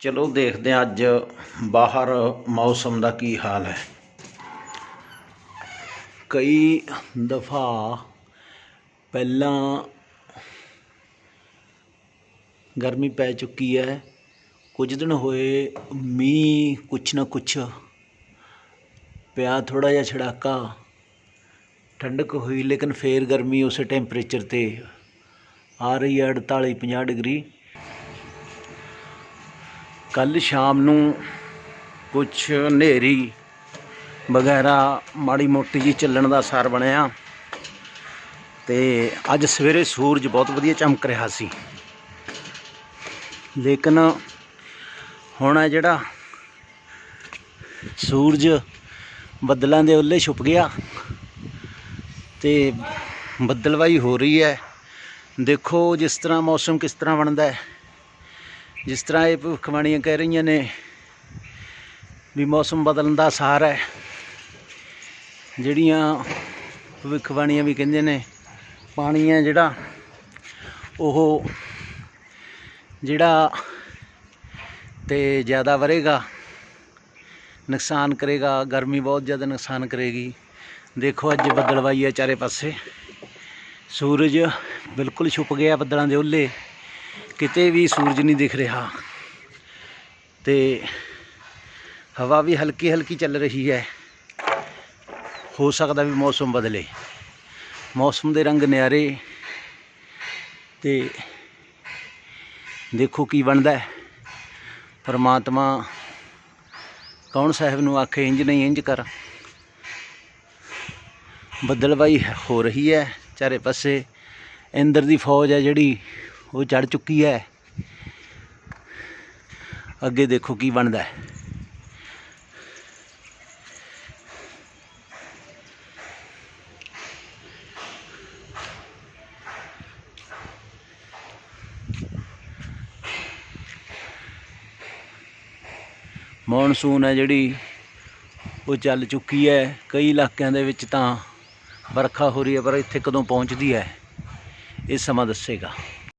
ਚਲੋ ਦੇਖਦੇ ਹਾਂ ਅੱਜ ਬਾਹਰ ਮੌਸਮ ਦਾ ਕੀ ਹਾਲ ਹੈ। ਕਈ ਦਫਾ ਪਹਿਲਾਂ ਗਰਮੀ ਪੈ ਚੁੱਕੀ ਹੈ। ਕੁਝ ਦਿਨ ਹੋਏ ਮੀਂਹ ਕੁਛ ਨਾ ਕੁਛ ਪਿਆ ਥੋੜਾ ਜਿਹਾ ਛੜਾਕਾ। ਠੰਡਕ ਹੋਈ ਲੇਕਿਨ ਫੇਰ ਗਰਮੀ ਉਸੇ ਟੈਂਪਰੇਚਰ ਤੇ ਆ ਰਹੀ ਹੈ 48 50 ਡਿਗਰੀ। ਕੱਲ ਸ਼ਾਮ ਨੂੰ ਕੁਛ ਹਨੇਰੀ ਵਗੈਰਾ ਮਾੜੀ ਮੋਟੀ ਜੀ ਚੱਲਣ ਦਾ ਅਸਰ ਬਣਿਆ ਤੇ ਅੱਜ ਸਵੇਰੇ ਸੂਰਜ ਬਹੁਤ ਵਧੀਆ ਚਮਕ ਰਿਹਾ ਸੀ। ਲੇਕਿਨ ਹੁਣ ਹੈ ਜਿਹੜਾ ਸੂਰਜ ਬੱਦਲਾਂ ਦੇ ਉੱਲੇ ਛੁਪ ਗਿਆ ਤੇ ਬੱਦਲਵਾਈ ਹੋ ਰਹੀ ਹੈ। ਦੇਖੋ ਜਿਸ ਤਰ੍ਹਾਂ ਮੌਸਮ ਕਿਸ ਤਰ੍ਹਾਂ ਬਣਦਾ ਹੈ। ਜਿਸ ਤਰ੍ਹਾਂ ਇਹ ਭਵਿੱਖਬਾਣੀਆਂ ਕਹਿ ਰਹੀਆਂ ਨੇ ਵੀ ਮੌਸਮ ਬਦਲਣ ਦਾ ਅਸਾਰ ਹੈ, ਜਿਹੜੀਆਂ ਭਵਿੱਖਬਾਣੀਆਂ ਵੀ ਕਹਿੰਦੇ ਨੇ, ਪਾਣੀ ਹੈ ਜਿਹੜਾ, ਉਹ ਜਿਹੜਾ ਤੇ ਜ਼ਿਆਦਾ ਵਰੇਗਾ ਨੁਕਸਾਨ ਕਰੇਗਾ, ਗਰਮੀ ਬਹੁਤ ਜ਼ਿਆਦਾ ਨੁਕਸਾਨ ਕਰੇਗੀ। ਦੇਖੋ ਅੱਜ ਬੱਦਲਵਾਈ ਹੈ ਚਾਰੇ ਪਾਸੇ। ਸੂਰਜ ਬਿਲਕੁਲ ਛੁਪ ਗਿਆ ਬੱਦਲਾਂ ਦੇ ਉੱਲੇ। ਕਿਤੇ ਵੀ ਸੂਰਜ ਨਹੀਂ ਦਿਖ ਰਿਹਾ ਤੇ ਹਵਾ ਵੀ ਹਲਕੀ ਹਲਕੀ ਚੱਲ ਰਹੀ ਹੈ। ਹੋ ਸਕਦਾ ਵੀ ਮੌਸਮ ਬਦਲੇ। ਮੌਸਮ ਦੇ ਰੰਗ ਨਿਆਰੇ ਤੇ ਦੇਖੋ ਕੀ ਬਣਦਾ ਹੈ। ਪਰਮਾਤਮਾ ਕੌਣ ਸਾਹਿਬ ਨੂੰ ਆਖੇ ਇੰਜ ਨਹੀਂ ਇੰਜ ਕਰ। ਬੱਦਲਵਾਈ ਹੋ ਰਹੀ ਹੈ, ਚਾਰੇ ਪਾਸੇ ਇੰਦਰ ਦੀ ਫੌਜ ਹੈ ਜਿਹੜੀ ਉਹ ਚੜ ਚੁੱਕੀ ਹੈ। ਅੱਗੇ ਦੇਖੋ ਕੀ ਬਣਦਾ ਹੈ। ਮੌਨਸੂਨ ਹੈ ਜਿਹੜੀ, ਉਹ ਚੱਲ ਚੁੱਕੀ ਹੈ। ਕਈ ਇਲਾਕਿਆਂ ਦੇ ਵਿੱਚ ਤਾਂ ਵਰਖਾ ਹੋ ਰਹੀ ਹੈ, ਪਰ ਇੱਥੇ ਕਦੋਂ ਪਹੁੰਚਦੀ ਹੈ, ਇਹ ਸਮਾਂ ਦੱਸੇਗਾ।